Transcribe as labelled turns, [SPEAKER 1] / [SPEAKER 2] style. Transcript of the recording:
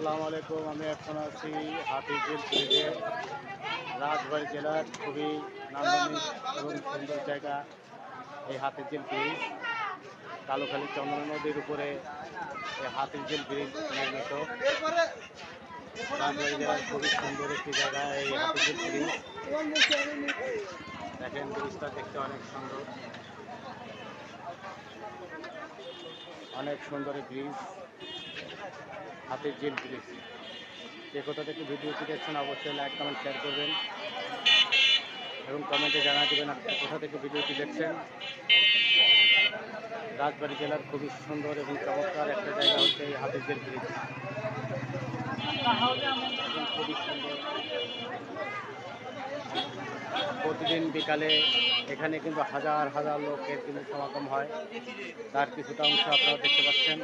[SPEAKER 1] আসসালামু আলাইকুম, আমি এখন আছি হাতিঝিল ব্রিজে, রাজবাড়ী জেলার খুবই নান্দনিক এবং সুন্দর জায়গা এই হাতিঝিল ব্রিজ। কালোখালী চন্দ্র নদীর উপরে এই হাতিঝিল ব্রিজ নির্মিত। রাজবাড়ী জেলার খুবই সুন্দর একটি জায়গা এই হাতিঝিল ব্রিজ। দেখেন ব্রিজটা দেখতে অনেক সুন্দর। অনেক সুন্দর ব্রিজ। হাতের জেল ব্রিজ যে কোথা থেকে ভিডিওটি দেখছেন অবশ্যই লাইক কমেন্ট শেয়ার করবেন। এবং কমেন্টে জানা দেবেন আপনি কোথা থেকে ভিডিওটি দেখছেন। রাজবাড়ী জেলার খুবই সুন্দর এবং চমৎকার একটা জায়গা হচ্ছে এই হাতের জেল ব্রিজ খুবই সুন্দর। প্রতিদিন বিকালে এখানে কিন্তু হাজার হাজার লোকের কিন্তু সমাগম হয়। তার কিছুটা অংশ আপনারা দেখতে পাচ্ছেন।